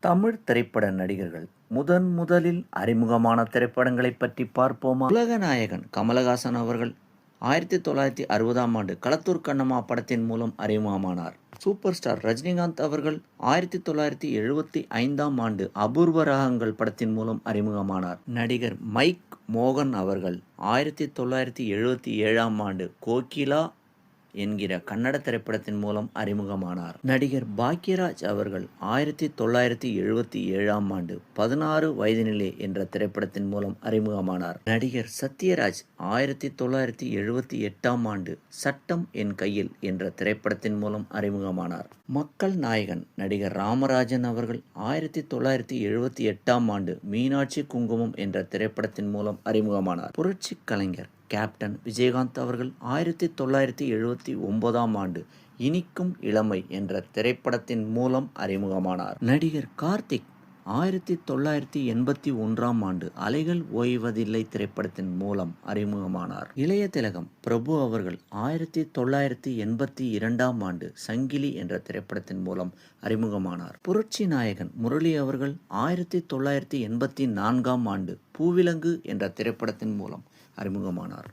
தமிழ் திரைப்பட நடிகர்கள். முதன் முதலில் அறிமுகமான திரைப்படங்களை பற்றி பார்ப்போமா? உலக நாயகன் கமலஹாசன் அவர்கள் ஆயிரத்தி தொள்ளாயிரத்தி அறுபதாம் ஆண்டு களத்தூர் கண்ணம்மா படத்தின் மூலம் அறிமுகமானார். சூப்பர் ஸ்டார் ரஜினிகாந்த் அவர்கள் ஆயிரத்தி தொள்ளாயிரத்தி எழுபத்தி ஐந்தாம் ஆண்டு அபூர்வ ராகங்கள் படத்தின் மூலம் அறிமுகமானார். நடிகர் மைக் மோகன் அவர்கள் ஆயிரத்தி தொள்ளாயிரத்தி எழுபத்தி ஏழாம் ஆண்டு கோகிலா என்கிற கன்னட திரைப்படத்தின் மூலம் அறிமுகமானார். நடிகர் பாக்யராஜ் அவர்கள் ஆயிரத்தி தொள்ளாயிரத்தி எழுபத்தி ஏழாம் ஆண்டு பதினாறு வயதினிலே என்ற திரைப்படத்தின் மூலம் அறிமுகமானார். நடிகர் சத்யராஜ் ஆயிரத்தி தொள்ளாயிரத்தி எழுபத்தி எட்டாம் ஆண்டு சட்டம் என் கையில் என்ற திரைப்படத்தின் மூலம் அறிமுகமானார். மக்கள் நாயகன் நடிகர் ராமராஜன் அவர்கள் ஆயிரத்தி தொள்ளாயிரத்தி எழுபத்தி எட்டாம் ஆண்டு மீனாட்சி குங்குமம் என்ற திரைப்படத்தின் மூலம் அறிமுகமானார். புரட்சி கலைஞர் கேப்டன் விஜயகாந்த் அவர்கள் ஆயிரத்தி தொள்ளாயிரத்தி எழுபத்தி ஒன்பதாம் ஆண்டு இனிக்கும் இளமை என்ற திரைப்படத்தின் மூலம் அறிமுகமானார். நடிகர் கார்த்திக் ஆயிரத்தி தொள்ளாயிரத்தி எண்பத்தி ஒன்றாம் ஆண்டு அலைகள் ஓய்வதில்லை திரைப்படத்தின் மூலம் அறிமுகமானார். இளைய திலகம் பிரபு அவர்கள் ஆயிரத்தி தொள்ளாயிரத்தி எண்பத்தி இரண்டாம் ஆண்டு சங்கிலி என்ற திரைப்படத்தின் மூலம் அறிமுகமானார். புரட்சி நாயகன் முரளி அவர்கள் ஆயிரத்தி தொள்ளாயிரத்தி எண்பத்தி நான்காம் ஆண்டு பூவிலங்கு என்ற திரைப்படத்தின் மூலம் அறிமுகமானார்.